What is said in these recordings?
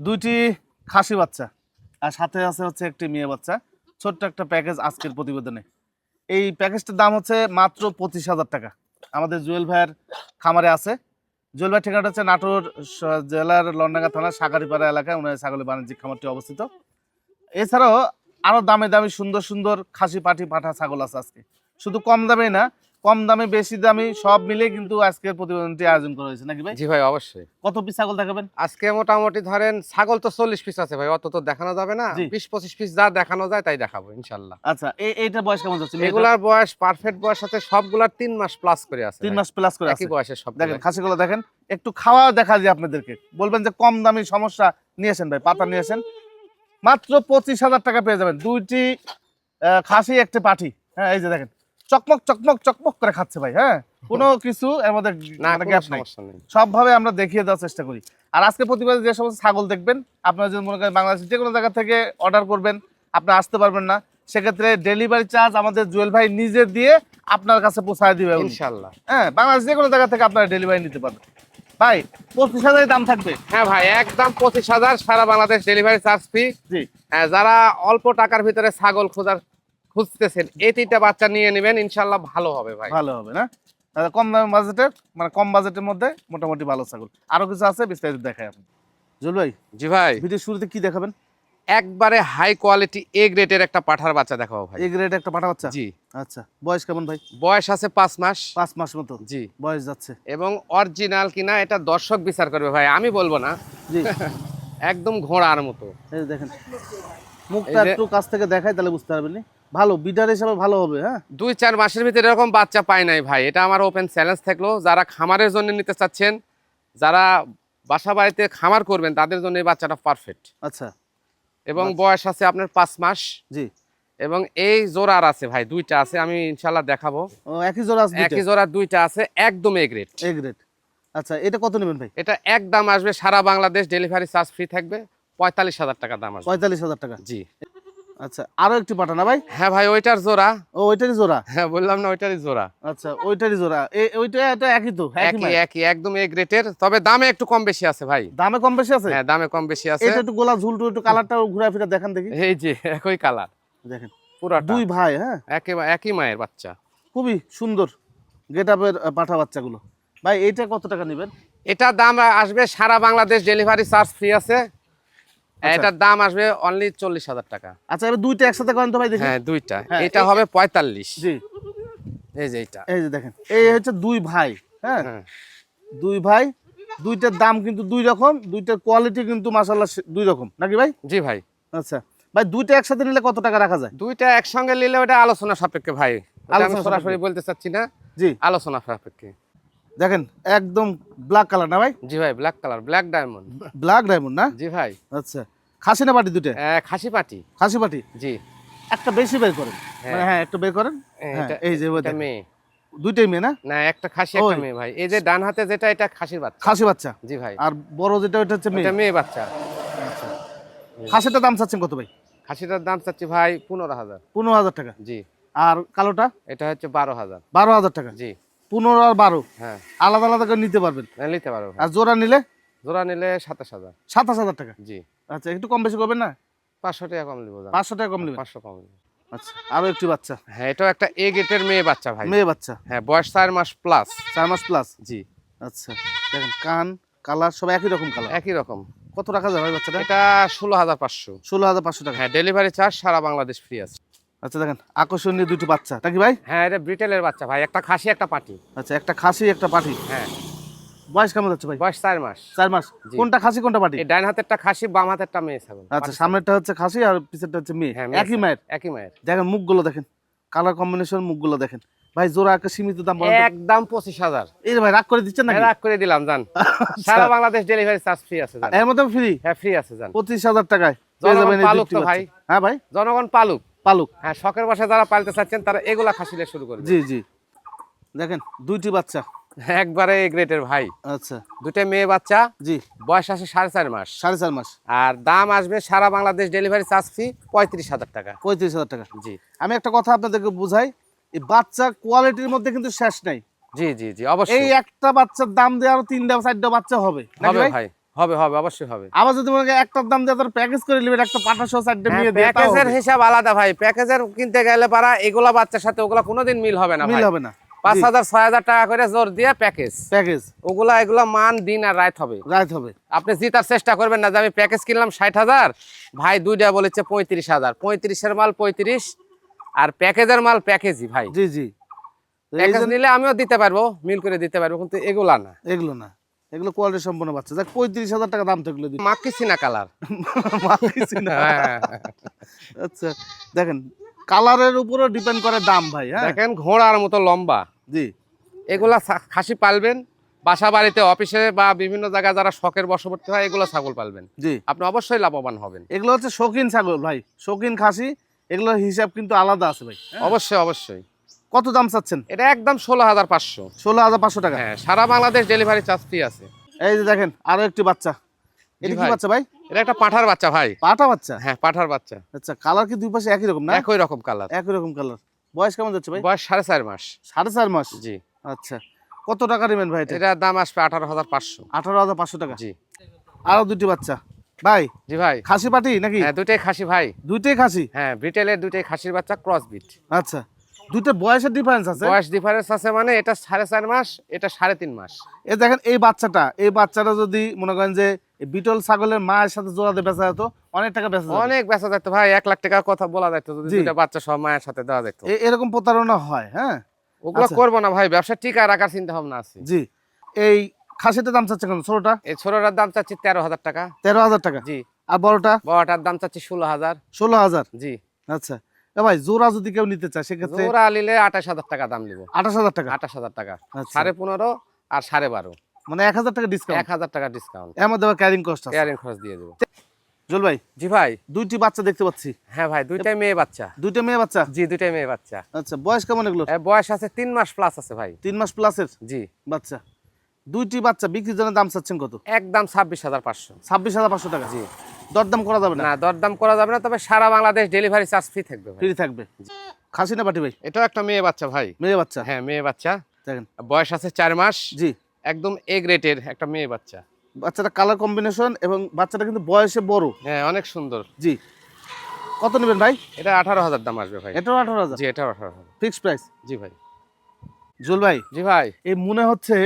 দুইটি খাসি বাচ্চা আর সাথে আছে হচ্ছে একটি মেয়ে বাচ্চা। ছোট্ট একটা প্যাকেজ আজকের প্রতিবেদনে। এই প্যাকেজটার দাম হচ্ছে মাত্র পঁচিশ হাজার টাকা। আমাদের জুয়েল ভাইয়ের খামারে আছে। জুয়েল ভাইয়ের ঠিকানাটা হচ্ছে নাটোর জেলার লন্ডাঙ্গা থানার সাগারিপাড়া এলাকায়। ওনার ছাগলের বাণিজ্যিক খামারটি অবস্থিত। এছাড়াও আরও দামে দামি সুন্দর সুন্দর খাসি পাটি পাঠা ছাগল আছে আজকে। শুধু কম দামে না কম দামে বেশি দামি সব মিলে কিন্তু আজকের প্রতিবেদনটি আয়োজন করা হয়েছে নাকি ভাই? জি ভাই অবশ্যই। কত পিস ছাগল দেখাবেন? আজকে মোটামুটি ধরেন ছাগল তো চল্লিশ পিস আছে ভাই অত তো দেখানো যাবে না। বিশ পঁচিশ পিস যা দেখানো যায় তাই দেখাবো ইনশাল্লাহ। আচ্ছা এই এইটা বয়স কেমন যাচ্ছে? এগুলার বয়স পারফেক্ট বয়স আছে সবগুলার তিন মাস প্লাস করে আছে তিন মাস প্লাস করে আছে। বয়সের সব দেখেন খাসিগুলো দেখেন একটু খাওয়া দেখা যায় আপনাদেরকে। বলবেন যে কম দামি সমস্যা নিয়েছেন ভাই পাতা নিয়েছেন। মাত্র পঁচিশ হাজার টাকা পেয়ে যাবেন। দুইটি খাসি একটি পাঠি। হ্যাঁ এই যে দেখেন চকমক চকমক চকমক করে খাচ্ছে ভাই হ্যাঁ? কোনো কিছু এর মধ্যে না মানে গ্যাপ নাই। সবভাবে আমরা দেখিয়ে দেওয়ার চেষ্টা করি। আর আজকে প্রতিবাদে যে সমস্ত ছাগল দেখবেন আপনারা যদি মনে করেন বাংলাদেশের যে কোনো জায়গা থেকে অর্ডার করবেন আপনি আসতে পারবেন না। সেক্ষেত্রে ডেলিভারি চার্জ আমাদের জুয়েল ভাই নিজে দিয়ে আপনার কাছে পৌঁছায় দিবে ইনশাল্লাহ হ্যাঁ বাংলাদেশ যে কোনো জায়গা থেকে আপনারা ডেলিভারি নিতে পারবেন। ভাই পঁচিশ হাজারের দাম থাকবে? হ্যাঁ ভাই একদম পঁচিশ হাজার সারা বাংলাদেশ ডেলিভারি চার্জ ফি জি। যারা অল্প টাকার ভিতরে ছাগল খোঁজার খুঁজতেছেন এই তিনটা বাচ্চা নিয়ে নেবেন ইনশাল্লাহ ভালো হবে ভাই। ভালো হবে না? কম দামের বাজেটের মানে কম বাজেটের মধ্যে মোটামুটি ভালো ছাগল। আরও কিছু আছে বিস্তারিত দেখাই আপনি জুল ভাই জি ভাই। ভিডিও শুরুতে কি দেখাবেন? একবারে হাই কোয়ালিটি এ গ্রেডের একটা পাঠার বাচ্চা দেখাবো ভাই। এই গ্রেড একটা পাঠা বাচ্চা? জি। আচ্ছা বয়স কেমন ভাই? বয়স আছে পাঁচ মাস। পাঁচ মাস মতো? জি। বয়স যাচ্ছে। এবং অরিজিনাল কিনা এটা দর্শক বিচার করবে ভাই আমি বলব না। জি। একদম ঘোড়ার মতো। এই দেখেন মুখটা একটু কাছ থেকে দেখাই তাহলে বুঝতে পারবেন। ভালো বিডার হিসাবে ভালো হবে হ্যাঁ? দুই চার মাসের ভিতরে এরকম বাচ্চা পাই নাই ভাই। এটা আমার ওপেন চ্যালেঞ্জ থাকল। যারা খামারের জন্য নিতে চাচ্ছেন যারা বাসা বাড়িতে খামার করবেন তাদের জন্য এই বাচ্চাটা পারফেক্ট আচ্ছা। এবং বয়স আছে আপনার পাঁচ মাস। জি। এবং এই জোড়ার আছে ভাই দুইটা আছে আমি ইনশাল্লাহ দেখাবো। ও একই জোড়া আছে একই জোড়ার দুইটা আছে একদম এ গ্রেড এ গ্রেড আচ্ছা এটা কত নেবেন ভাই? এটা এক দাম আসবে সারা বাংলাদেশ ডেলিভারি চার্জ ফ্রি থাকবে পঁয়তাল্লিশ হাজার টাকা দাম আসবে। পঁয়তাল্লিশ হাজার টাকা। জি। আচ্ছা আরও একটি পাঠা না ভাই? হ্যাঁ ভাই ওইটার জোড়া। ও ওইটারই জোড়া? হ্যাঁ বললাম না ওইটারই জোড়া। আচ্ছা ওইটারই জোড়া। ওইটা এটা একই তো একই একই একদম এ গ্রেটের তবে দামে একটু কম বেশি আছে ভাই। দামে কম বেশি আছে? হ্যাঁ দামে কম বেশি আছে। এটা একটু গোলা ঝুলটু একটু কালারটা ঘুরে ফিরে দেখান দেখি। এই যে একই কালার। দেখেন পুরাটা। দুই ভাই হ্যাঁ? একই একই মায়ের বাচ্চা। খুবই সুন্দর গেট আপের পাঠা বাচ্চাগুলো। ভাই এইটা কত টাকা নেবেন? এটার দাম আসবে সারা বাংলাদেশ ডেলিভারি চার্জ ফ্রি আছে। এটার দাম আসবে অনলি চল্লিশ হাজার টাকা। আচ্ছা এবার দুইটা একসাথে করেন তো ভাই দেখি। হ্যাঁ দুইটা। হ্যাঁ, এটা হবে পঁয়তাল্লিশ। জি। এই যে এইটা। এই যে দেখেন এই হচ্ছে দুই ভাই হ্যাঁ? হ্যাঁ। দুই ভাই দুইটার দাম কিন্তু দুই রকম দুইটার কোয়ালিটি কিন্তু মাসাল্লাহ দুই রকম। নাকি ভাই? জি ভাই। আচ্ছা ভাই দুইটা একসাথে নিলে কত টাকা রাখা যায়? দুইটা একসঙ্গে নিলে ওটা আলোচনা সাপেক্ষে ভাই। আমি আলোচনা সরাসরি বলতে চাচ্ছি না। জি। আলোচনা সাপেক্ষে। দেখেন একদম ব্ল্যাক কালার না ভাই? জি ভাই black colour black diamond black diamond না? জি ভাই। আচ্ছা খাসি না পাটি দুটো খাসি পাটি খাসি পাটি জি। একটা বেশি বের করেন। হ্যাঁ। মানে হ্যাঁ একটু বের করেন। হ্যাঁ, এই যে। মেয়ে। দুইটাই মেয়ে না? না একটা খাসি একটা। মেয়ে ভাই। এই যে ডান হাতে যেটা এটা খাসির বাচ্চা। খাসি বাচ্চা? জি ভাই। আর বড় যেটা ওইটা হচ্ছে মেয়ে। এটা মেয়ে বাচ্চা। খাসিটার দাম চাচ্ছেন কত ভাই? খাসিটার দাম চাচ্ছি ভাই পনেরো হাজার। পনেরো হাজার টাকা। জি। আর কালোটা? এটা হচ্ছে বারো হাজার। বারো হাজার টাকা। জি। পনেরো আর বারো। হ্যাঁ। আলাদা আলাদা করে নিতে পারবেন। নিতে পারো আর জোড়া নিলে? জোড়া নিলে সাতাশ হাজার। সাতাশ হাজার টাকা? জি। আচ্ছা একটু কম বেশি করবেন না? পাঁচশো টাকা কম দিব পাঁচশো টাকা কম নেবেন? পাঁচশো কম দিব আচ্ছা আরও একটি বাচ্চা। হ্যাঁ এটাও একটা এ গেটের মেয়ে বাচ্চা ভাই। মেয়ে বাচ্চা? হ্যাঁ বয়স চার মাস প্লাস চার মাস প্লাস জি। আচ্ছা দেখেন কান কালার সব একই রকম কালার? একই রকম। কত রাখা যাবে বাচ্চাটা এটা ষোলো হাজার পাঁচশো। ষোলো হাজার পাঁচশো টাকা। হ্যাঁ ডেলিভারি চার্জ সারা বাংলাদেশ ফ্রি আছে। আচ্ছা দেখেন আকর্ষণীয় দুটি বাচ্চা। নাকি ভাই? হ্যাঁ এটা ব্রিটেলের বাচ্চা ভাই একটা খাসি একটা পাটি। আচ্ছা একটা খাসি একটা পাঠি হ্যাঁ। বয়স কেমন যাচ্ছে ভাই? বয়স চার মাস। চার মাস। কোনটা খাসি কোনটা এই ডাইন হাতেরটা খাসি বাম হাতেরটা মেয়ে ছাগল। আচ্ছা পাটি সামনেরটা হচ্ছে খাসি আর পিছেরটা হচ্ছে মেয়ে। হ্যাঁ, একই মায়ের? একই মায়ের। দেখেন মুখগুলো দেখেন। কালার কম্বিনেশন মুখগুলো দেখেন। ভাই জোড়া একটা সীমিত দাম একদম পঁচিশ হাজার। এই ভাই রাগ করে দিচ্ছেন নাকি? রাগ করে দিলাম জান। সারা বাংলাদেশ ডেলিভারি চার্জ ফ্রি আছে এর মধ্যে ফ্রি হ্যাঁ ফ্রি আছে জান। পঁচিশ হাজার টাকায়। পেয়ে যাবেন ভাই। হ্যাঁ ভাই। জনগণ পালুক। পালুক। হ্যাঁ শখের বাসায় যারা পালতে চাচ্ছেন তারা এগুলা খাসিলে শুরু করে জি জি। দেখেন দুইটি বাচ্চা। একবারে গ্রেটের ভাই। আচ্ছা। দুটো মেয়ে বাচ্চা। জি। বয়স আছে সাড়ে চার মাস। সাড়ে চার মাস। আর দাম আসবে সারা বাংলাদেশ ডেলিভারি চার্জ ফি পঁয়ত্রিশ হাজার টাকা। পঁয়ত্রিশ হাজার টাকা। জি। আমি একটা কথা আপনাদেরকে বুঝাই এই বাচ্চা কোয়ালিটির মধ্যে কিন্তু শেষ নাই। জি জি জি অবশ্যই। এই একটা বাচ্চার দাম দিয়ে আরও তিনটা চারটা বাচ্চা হবে। হবে ভাই। হবে হবে অবশ্যই হবে। আবার যদি মনে দাম দিয়ে তোর প্যাকেজ করে একটা চারটে হ্যাঁ, নিয়ে দিয়ে প্যাকেজের হিসাব আলাদা ভাই। প্যাকেজের কিনতে গেলে পারা এগুলা বাচ্চার সাথে ওগুলা কোনোদিন মিল হবে না মিল হবে না। পাঁচ হাজার ছয় হাজার টাকা করে জোর দিয়ে প্যাকেজ প্যাকেজ ওগুলা এগুলা মান দিন আর রাত হবে। রাইট হবে। আপনি জিতার চেষ্টা করবেন না যে আমি প্যাকেজ কিনলাম ষাট হাজার ভাই দুইটা বলেছে পঁয়ত্রিশ হাজার। পঁয়ত্রিশের মাল পঁয়ত্রিশ আর প্যাকেজের মাল প্যাকেজই ভাই। জি জি। প্যাকেজ নিলে আমিও দিতে পারব মিল করে দিতে পারব কিন্তু এগুলা না। এগুলো না। এগুলো কোয়ালিটি সম্পন্ন বাচ্চা। দেখ পঁয়ত্রিশ হাজার টাকা দাম থাকলে দিন মাক্কি সিনা কালার। মাখিছি না। হ্যাঁ। আচ্ছা দেখেন কালারের উপরও ডিপেন্ড করে দাম ভাই হ্যাঁ। দেখেন ঘোড়ার মতো লম্বা। জি। এগুলা খাসি পালবেন বাসা বাড়িতে অফিসে বা বিভিন্ন জায়গায় যারা শখের বশবর্তী হয় এগুলো ছাগল পালবেন। জি। আপনি অবশ্যই লাভবান হবেন। এগুলো হচ্ছে শৌখিন ছাগল ভাই শৌখিন খাসি এগুলোর হিসাব কিন্তু আলাদা আছে ভাই হ্যাঁ? অবশ্যই অবশ্যই। কত দাম চাচ্ছেন? এটা একদম ষোলো হাজার পাঁচশো। ষোলো হাজার পাঁচশো টাকা। হ্যাঁ সারা বাংলাদেশ ডেলিভারি চার্জ ফ্রি আছে। এই যে দেখেন আরও একটি বাচ্চা। এটা কি ভাই। বাচ্চা ভাই? এটা একটা পাঠার বাচ্চা ভাই। পাটা বাচ্চা? হ্যাঁ পাঠার বাচ্চা। আচ্ছা কালার কি দুই পাশে একই রকম না? একই রকম কালার একই রকম কালার বয়স কেমন যাচ্ছে ভাই? বয়স সাড়ে চার মাস। সাড়ে চার মাস? জি। আচ্ছা কত টাকা নেবেন ভাই এটা? দাম আসবে আঠারো হাজার পাঁচশো। আঠারো হাজার পাঁচশো টাকা। জি। আরও দুটি বাচ্চা। ভাই জি ভাই। খাসি পাটি নাকি? হ্যাঁ দুটাই খাসি ভাই। দুইটাই খাসি? হ্যাঁ ব্রিটেলের দুটাই খাসির বাচ্চা ক্রস বিট আচ্ছা। দুইটা বয়সের ডিফারেন্স আছে। বয়স ডিফারেন্স আছে মানে এটা সাড়ে চার মাস এটা সাড়ে তিন মাস। এ দেখেন এই বাচ্চাটা এই বাচ্চাটা যদি মনে করেন যে বিটল ছাগলের মায়ের সাথে জোড়া দিয়ে বেচা যেত অনেক টাকা বেচা অনেক বেচা যেত ভাই এক লাখ টাকার কথা বলা যেত যদি বাচ্চা সব মায়ের সাথে দেওয়া যেত। এরকম প্রতারণা হয় হ্যাঁ? ওগুলো আচ্ছা। করব না ভাই ব্যবসা টিকা রাখার চিন্তা ভাবনা আছে। জি। এই খাসিটার দাম চাচ্ছে কেন ছোটটা এই ছোটটার দাম চাচ্ছি তেরো হাজার টাকা। তেরো হাজার টাকা? জি। আর বড়টা? বড়টার দাম চাচ্ছি ষোলো হাজার। ষোলো হাজার? জি। আচ্ছা। ভাই জোড়া যদি কেউ নিতে চায় সেক্ষেত্রে জোড়া নিলে আঠাশ হাজার টাকা দাম নিব। আঠাশ হাজার টাকা? আঠাশ হাজার টাকা। আচ্ছা। সাড়ে পনেরো আর সাড়ে বারো। মানে এক হাজার টাকা ডিসকাউন্ট এক হাজার টাকা ডিসকাউন্ট এর মধ্যে ক্যারিং কস্ট এয়ারিং খরচ দিয়ে দেবো। জল ভাই জি ভাই। দুইটি বাচ্চা দেখতে পাচ্ছি। হ্যাঁ ভাই দুইটাই মেয়ে বাচ্চা। দুইটা মেয়ে বাচ্চা? জি দুইটাই মেয়ে বাচ্চা। আচ্ছা বয়স কেমন এগুলো বয়স আছে তিন মাস প্লাস আছে ভাই। তিন মাস প্লাসের জি। বাচ্চা। দুইটি বাচ্চা বিক্রির জন্য দাম চাচ্ছেন কত? একদম ছাব্বিশ হাজার পাঁচশো। ছাব্বিশ হাজার পাঁচশো টাকা। জি। দরদাম করা যাবে না? না দরদাম করা যাবে না তবে সারা বাংলাদেশ ডেলিভারি চার্জ ফ্রি থাকবে ফ্রি থাকবে। খাসি না পাটি ভাই? এটাও একটা মেয়ে বাচ্চা ভাই। মেয়ে বাচ্চা? হ্যাঁ মেয়ে বাচ্চা। দেখেন। বয়স আছে চার মাস। জি। একদম এ গ্রেটের একটা মেয়ে বাচ্চা। বাচ্চাটা কালার কম্বিনেশন এবং বাচ্চাটা কিন্তু বয়সে বড়। হ্যাঁ অনেক সুন্দর। জি। কত নেবেন ভাই? এটা আঠারো হাজার দাম আসবে ভাই। এটাও আঠারো হাজার? জি এটা আঠারো হাজার। ফিক্স প্রাইস জি ভাই। জুল ভাই জি ভাই। এই মনে হচ্ছে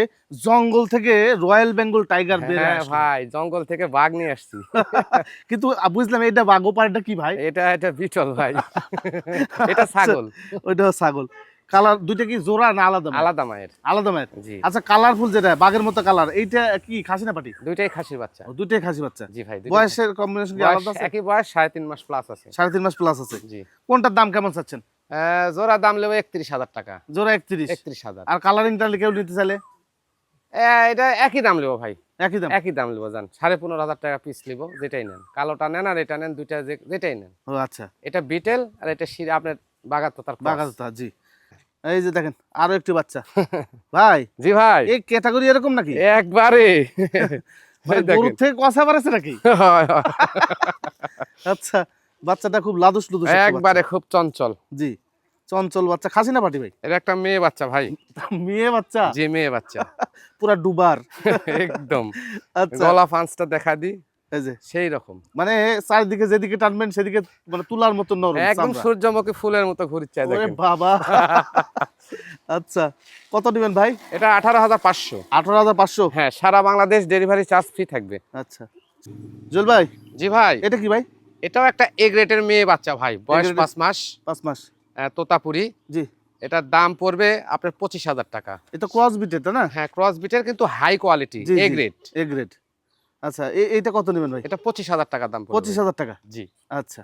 জঙ্গল থেকে রয়্যাল বেঙ্গল টাইগার বের হ্যাঁ ভাই জঙ্গল থেকে বাঘ নিয়ে আসছি। কিন্তু বুঝলাম এটা বাঘ পাড়টা কি ভাই? এটা এটা বিটল ভাই। এটা ছাগল। ওইটা ছাগল। কালার দুইটা কি জোড়া না আলাদা আলাদা মায়ের। আলাদা মায়ের? আচ্ছা কালারফুল যেটা বাঘের মতো কালার এইটা কি খাসি না পাটি? দুইটাই খাসির বাচ্চা। দুইটাই খাসি বাচ্চা। জি ভাই বয়সের কম্বিনেশন কি আলাদা আছে? একই বয়স সাড়ে তিন মাস প্লাস আছে। সাড়ে তিন মাস প্লাস আছে। জি। কোনটার দাম কেমন চাচ্ছেন? জোড়া দাম নেব একত্রিশ হাজার টাকা। জোড়া একত্রিশ? একত্রিশ হাজার। আর কেউ নিতে চাইলে? এটা একই দাম নেব ভাই। একই দাম? একই দাম নেব জান। সাড়ে পনেরো হাজার টাকা পিস নিব যেটাই নেন। কালোটা নেন আর এটা নেন দুইটা যেটাই নেন। ও আচ্ছা। এটা বিটেল আর এটা শিরা আপনার বাগাত তার বাঘা জি। এই যে দেখেন আরও একটি বাচ্চা। ভাই জি ভাই। এই ক্যাটাগরি এরকম নাকি? একবারে। মানে গরুর। থেকে কষা পারেছে নাকি। আচ্ছা। বাচ্চাটা খুব লাদুস লুদুস একবারে খুব চঞ্চল। জি চঞ্চল বাচ্চা। খাসি না পাটি ভাই? এটা একটা মেয়ে বাচ্চা ভাই। মেয়ে বাচ্চা? যে মেয়ে বাচ্চা। পুরা ডুবার। একদম। আচ্ছা। গলা ফাঁসটা দেখা দি সেই রকম। মানে চারিদিকে যেদিকে টানবেন সেদিকে মানে তুলার মতো নরম একদম। সূর্যমুখী ফুলের মতো ঘুরছে ওরে বাবা। আচ্ছা কত নেবেন ভাই? এটা আঠারো হাজার পাঁচশো। আঠারো হাজার পাঁচশো? হ্যাঁ সারা বাংলাদেশ ডেলিভারি চার্জ ফ্রি থাকবে। আচ্ছা। জুল ভাই জি ভাই। এটা কি ভাই? এটাও একটা এ গ্রেডের মেয়ে বাচ্চা ভাই বয়স পাঁচ মাস। পাঁচ মাস। তোতাপুরি। জি। এটার দাম পড়বে আপনার পঁচিশ হাজার টাকা। এটা ক্রস বিটের তাই না? হ্যাঁ ক্রস বিটের কিন্তু হাই কোয়ালিটি জি, এ। গ্রেড এ গ্রেড আচ্ছা এ- এইটা কত নেবেন ভাই? এটা পঁচিশ হাজার টাকা দাম পঁচিশ হাজার টাকা? জি। আচ্ছা।